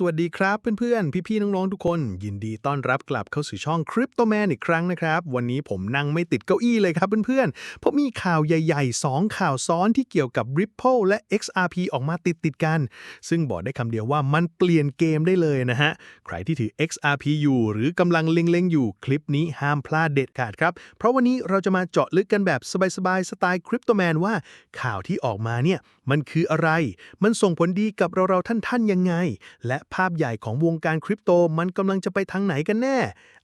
สวัสดีครับเพื่อนๆ พี่ๆ น้องๆ ทุกคน ยินดีต้อนรับกลับเข้าสู่ช่อง Crypto Man อีกครั้งนะครับ วันนี้ผมนั่งไม่ติดเก้าอี้เลยครับเพื่อนๆ เพราะมีข่าวใหญ่ๆ 2 ข่าวซ้อนที่เกี่ยวกับ Ripple และ XRP ออกมาติดๆกัน ซึ่งบอกได้คำเดียวว่ามันเปลี่ยนเกมได้เลยนะฮะ ใครที่ถือ XRP อยู่หรือกำลังเล็งๆ อยู่คลิปนี้ห้ามพลาดเด็ดขาดครับ เพราะวันนี้เราจะมาเจาะลึกกันแบบสบายๆ สไตล์ Crypto Man ว่าข่าวที่ออกมาเนี่ย มันคืออะไร มันส่งผลดีกับเราเราท่านๆยังไง และภาพใหญ่ของวงการคริปโตมันกำลังจะไปทางไหนกันแน่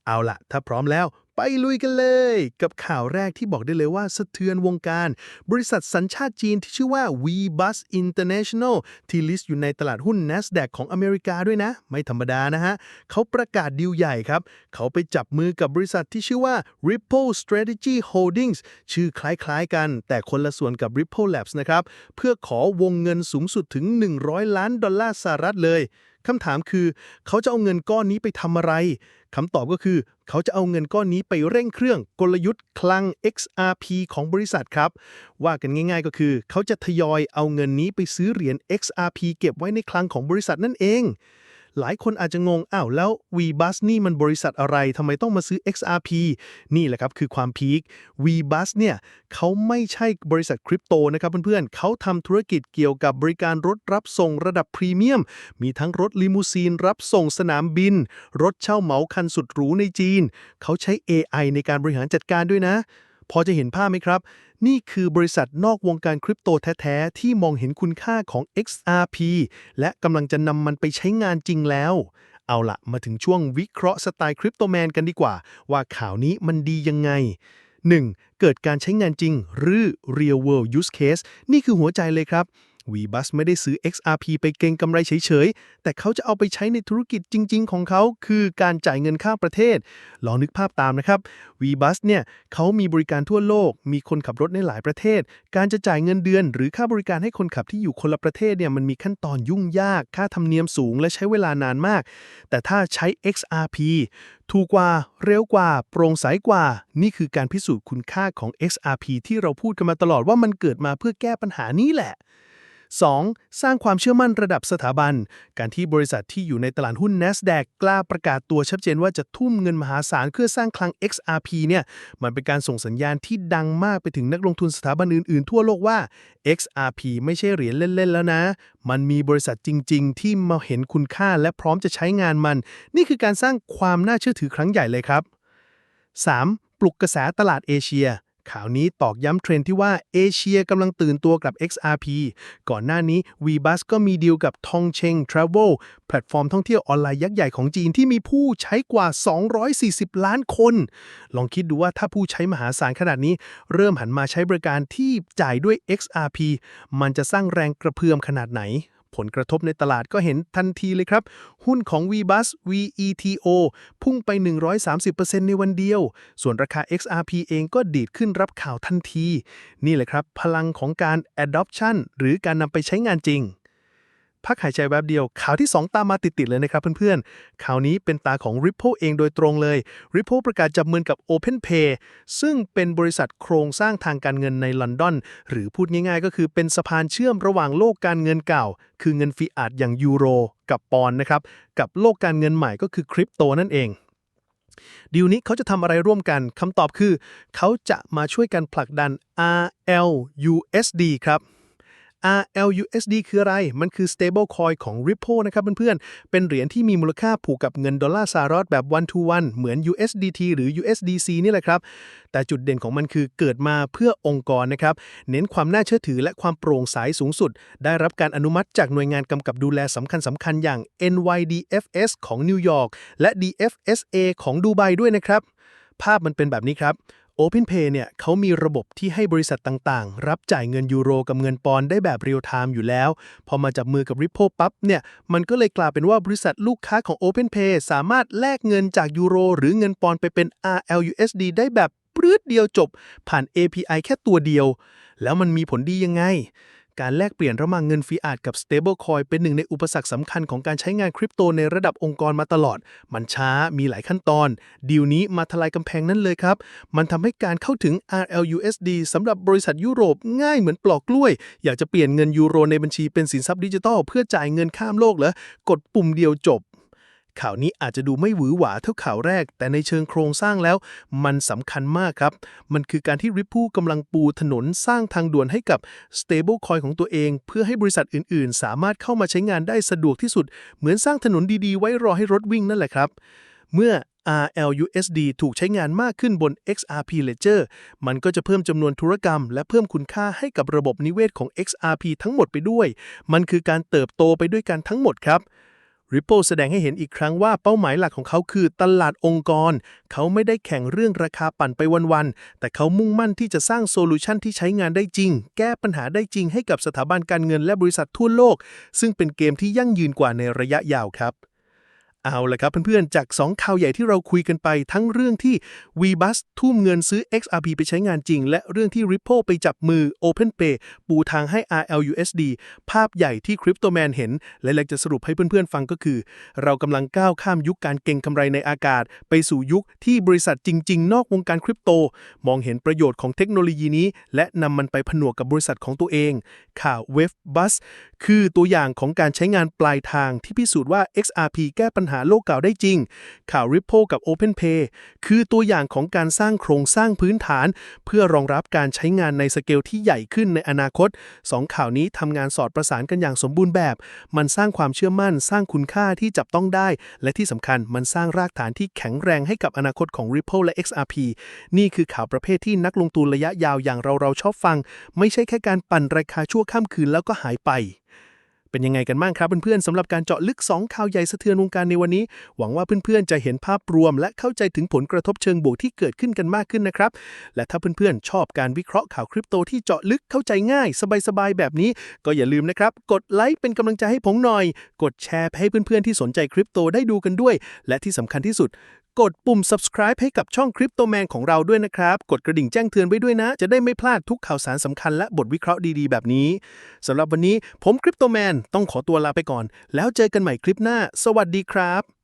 เอาละถ้าพร้อมแล้ว ไปลุยกันเลย กับข่าวแรกที่บอกได้เลยว่าสะเทือนวงการ บริษัทสัญชาติจีนที่ชื่อว่า WeBus International ที่ลิสต์อยู่ในตลาดหุ้น NASDAQ ของอเมริกาด้วยนะ ไม่ธรรมดานะฮะ เขาประกาศดีลใหญ่ครับ เขาไปจับมือกับบริษัทที่ชื่อว่า Ripple Strategy Holdings ชื่อคล้ายๆกัน แต่คนละส่วนกับ Ripple Labs นะครับ เพื่อขอวงเงินสูงสุดถึง 100 ล้านดอลลาร์สหรัฐเลยคำถามคือ เขาจะเอาเงินก้อนนี้ไปทำอะไร คำตอบก็คือ เขาจะเอาเงินก้อนนี้ไปเร่งเครื่องกลยุทธ์คลัง XRP ของบริษัทครับ ว่ากันง่ายๆก็คือ เขาจะทยอยเอาเงินนี้ไปซื้อเหรียญ XRP เก็บไว้ในคลังของบริษัทนั่นเอง หลายคนอาจจะงงอ้าวแล้ว VBus นี่มันบริษัทอะไรทำไมต้องมาซื้อ XRP นี่แหละครับคือความพีค VBus เนี่ยเขาไม่ใช่บริษัทคริปโตนะครับเพื่อนๆเขาทำธุรกิจเกี่ยวกับบริการรถรับส่งระดับพรีเมียม มีทั้งรถลิมูซีนรับส่งสนามบิน รถเช่าเหมาคันสุดหรูในจีน เขาใช้ AI ในการบริหารจัดการด้วยนะ พอจะเห็นภาพไหมครับ นี่คือบริษัทนอกวงการคริปโตแท้ ๆ ที่มองเห็นคุณค่าของ XRP และกำลังจะนำมันไปใช้งานจริงแล้ว เอาละมาถึงช่วงวิเคราะห์สไตล์คริปโตแมนกันดีกว่า ว่าข่าวนี้มันดียังไง 1. เกิดการใช้งานจริง หรือ real world use case นี่คือหัวใจเลยครับ VBus ไม่ได้ซื้อ XRP ไปเก็งกำไรเฉยๆ แต่เขาจะเอาไปใช้ในธุรกิจจริง ๆ ของเขา คือการจ่ายเงินข้ามประเทศ ลองนึกภาพตามนะครับ VBus เนี่ยเขามีบริการทั่วโลก มีคนขับรถในหลายประเทศ การจะจ่ายเงินเดือน หรือค่าบริการให้คนขับที่อยู่คนละประเทศเนี่ยมันมีขั้นตอนยุ่งยาก ค่าธรรมเนียมสูงและใช้เวลานานมาก แต่ถ้าใช้ XRP ถูกกว่า เร็วกว่า โปร่งใสกว่า นี่คือการพิสูจน์คุณค่าของ XRP ที่เราพูดกันมาตลอดว่ามันเกิดมาเพื่อแก้ปัญหานี้แหละ 2. สร้างความเชื่อมั่นระดับสถาบัน การที่บริษัทที่อยู่ในตลาดหุ้น NASDAQ กล้าประกาศตัวชัดเจนว่าจะทุ่มเงินมหาศาลเพื่อสร้างคลัง XRP เนี่ย มันเป็นการส่งสัญญาณที่ดังมากไปถึงนักลงทุนสถาบันอื่น ๆ ทั่วโลกว่า XRP ไม่ใช่เหรียญเล่น ๆ แล้วนะ มันมีบริษัทจริง ๆ ที่มาเห็นคุณค่าและพร้อมจะใช้งานมัน นี่คือการสร้างความน่าเชื่อถือครั้งใหญ่เลยครับ 3. ปลุกกระแสตลาดเอเชีย ข่าวนี้ตอกย้ำเทรนที่ว่าเอเชียกำลังตื่นตัวกับ XRP ก่อนหน้านี้ VBus ก็มีดีลกับ Tongcheng Travel แพลตฟอร์มท่องเที่ยวออนไลน์ยักษ์ใหญ่ของจีนที่มีผู้ใช้กว่า 240 ล้านคน ลองคิดดูว่าถ้าผู้ใช้มหาศาลขนาดนี้ เริ่มหันมาใช้บริการที่จ่ายด้วย XRP มันจะสร้างแรงกระเพื่อมขนาดไหน ผลกระทบในตลาดก็เห็นทันทีเลยครับ หุ้นของ VBus VETO พุ่งไป 130%ในวันเดียว ส่วนราคา XRP เองก็ดีดขึ้นรับข่าวทันที นี่แหละครับ พลังของการ adoption หรือการนำไปใช้งานจริง พักหายใจแวบเดียว ข่าวที่ 2 ตามมาติด ๆ เลยนะครับเพื่อนๆ ข่าวนี้เป็นตาของ Ripple เองโดยตรงเลย Ripple ประกาศจับมือกับ OpenPay ซึ่งเป็นบริษัทโครงสร้างทางการเงินในลอนดอน หรือพูดง่ายๆ ก็คือเป็นสะพานเชื่อมระหว่างโลกการเงินเก่า คือเงินฟิอาตอย่างยูโรกับปอนนะครับ กับโลกการเงินใหม่ก็คือคริปโตนั่นเองดีลนี้เขาจะทำอะไรร่วมกันคำตอบคือ เขาจะมาช่วยกันผลักดัน RLUSD ครับ RLUSD คืออะไร มันคือ stable coin ของ Ripple นะครับเพื่อนๆ เป็นเหรียญที่มีมูลค่าผูกกับเงินดอลลาร์สหรัฐแบบ one to one เหมือน USDT หรือ USDC นี่แหละครับ แต่จุดเด่นของมันคือเกิดมาเพื่อองค์กรนะครับ เน้นความน่าเชื่อถือและความโปร่งใสสูงสุด ได้รับการอนุมัติจากหน่วยงานกำกับดูแลสำคัญสำคัญๆอย่าง NYDFS ของนิวยอร์กและ DFSA ของดูไบด้วยนะครับ ภาพมันเป็นแบบนี้ครับ OpenPay เนี่ยเขามีระบบที่ให้บริษัทต่างๆ รับจ่ายเงินยูโรกับเงินปอนด์ได้แบบเรียลไทม์อยู่แล้ว พอมาจับมือกับ Ripple ปั๊บเนี่ยมันก็เลยกลายเป็นว่าบริษัทลูกค้าของ OpenPay สามารถแลกเงินจากยูโรหรือเงินปอนด์ไปเป็น RLUSD ได้แบบปลื้ดเดียวจบ ผ่าน API แค่ตัวเดียว แล้วมันมีผลดียังไง การแลกเปลี่ยนระหว่างเงินฟิอาตกับ stablecoin เป็นหนึ่งในอุปสรรคสำคัญของการใช้งานคริปโตในระดับองค์กรมาตลอด มันช้ามีหลายขั้นตอน ดีลนี้มาทลายกำแพงนั่นเลยครับ มันทำให้การเข้าถึง RLUSD สำหรับบริษัทยุโรปง่ายเหมือนปลอกกล้วย อยากจะเปลี่ยนเงินยูโรในบัญชีเป็นสินทรัพย์ดิจิทัลเพื่อจ่ายเงินข้ามโลกเหรอกดปุ่มเดียวจบ ข่าวนี้อาจจะดูไม่หวือหวาเท่าข่าวแรก แต่ในเชิงโครงสร้างแล้ว มันสำคัญมากครับ มันคือการที่ Ripple กำลังปูถนนสร้างทางด่วนให้กับ stablecoin ของตัวเอง เพื่อให้บริษัทอื่นๆ สามารถเข้ามาใช้งานได้สะดวกที่สุด เหมือนสร้างถนนดีๆ ไว้รอให้รถวิ่งนั่นแหละครับ เมื่อ RLUSD ถูกใช้งานมากขึ้นบน XRP Ledger มันก็จะเพิ่มจำนวนธุรกรรม และเพิ่มคุณค่าให้กับระบบนิเวศของ XRP ทั้งหมดไปด้วย มันคือการเติบโตไปด้วยกันทั้งหมดครับ Ripple แสดงให้เห็นอีกครั้งว่าเป้าหมายหลักของเขาคือตลาดองค์กร เขาไม่ได้แข่งเรื่องราคาปั่นไปวันๆ แต่เขามุ่งมั่นที่จะสร้างโซลูชันที่ใช้งานได้จริง แก้ปัญหาได้จริงให้กับสถาบันการเงินและบริษัททั่วโลก ซึ่งเป็นเกมที่ยั่งยืนกว่าในระยะยาวครับ เอาละครับเพื่อนๆ จาก 2 ข่าวใหญ่ที่เราคุยกันไปทั้งเรื่องที่ VBus ทุ่มเงินซื้อ XRP ไปใช้งานจริง และเรื่องที่ Ripple ไปจับมือ OpenPay ปูทางให้ RLUSD ภาพใหญ่ที่ CryptoMan เห็น และอยากจะสรุปให้เพื่อนๆ ฟังก็คือ เรากำลังก้าวข้ามยุคการเก็งกำไรในอากาศ ไปสู่ยุคที่บริษัทจริง ๆ นอกวงการคริปโต มองเห็นประโยชน์ของเทคโนโลยีนี้ และนำมันไปผนวกกับบริษัทของตัวเอง ข่าว w e b u s คือตัวอย่างของการใช้งานปลายทางที่พิสูจน์ว่า XRP แก้ปัญหาโลกเก่าได้จริง ข่าว Ripple กับ OpenPay คือตัวอย่างของการสร้างโครงสร้างพื้นฐาน เพื่อรองรับการใช้งานในสเกลที่ใหญ่ขึ้นในอนาคตสองข่าวนี้ทำงานสอดประสานกันอย่างสมบูรณ์แบบ มันสร้างความเชื่อมั่น สร้างคุณค่าที่จับต้องได้ และที่สำคัญมันสร้างรากฐานที่แข็งแรงให้กับอนาคตของ Ripple และ XRP นี่คือข่าวประเภทที่นักลงทุนระยะยาวอย่างเราเราชอบฟัง ไม่ใช่แค่การปั่นราคาชั่วข้ามคืนแล้วก็หายไป เป็นยังไงกันบ้างครับเพื่อนๆสำหรับการเจาะลึก 2 ข่าวใหญ่สะเทือนวงการในวันนี้ หวังว่าเพื่อนๆจะเห็นภาพรวม และเข้าใจถึงผลกระทบเชิงบวกที่เกิดขึ้นกันมากขึ้นนะครับ และถ้าเพื่อนๆชอบการวิเคราะห์ข่าวคริปโตที่เจาะลึกเข้าใจง่าย สบายๆแบบนี้ ก็อย่าลืมนะครับ กดไลค์เป็นกำลังใจให้ผมหน่อย กดแชร์ให้เพื่อนๆที่สนใจคริปโตได้ดูกันด้วย และที่สำคัญที่สุดกดปุ่ม subscribe ให้กับช่อง Crypto Man ของเราด้วยนะครับ กดกระดิ่งแจ้งเตือนไว้ด้วยนะ จะได้ไม่พลาดทุกข่าวสารสำคัญและบทวิเคราะห์ดีๆ แบบนี้ สำหรับวันนี้ผม Crypto Man ต้องขอตัวลาไปก่อน แล้วเจอกันใหม่คลิปหน้า สวัสดีครับ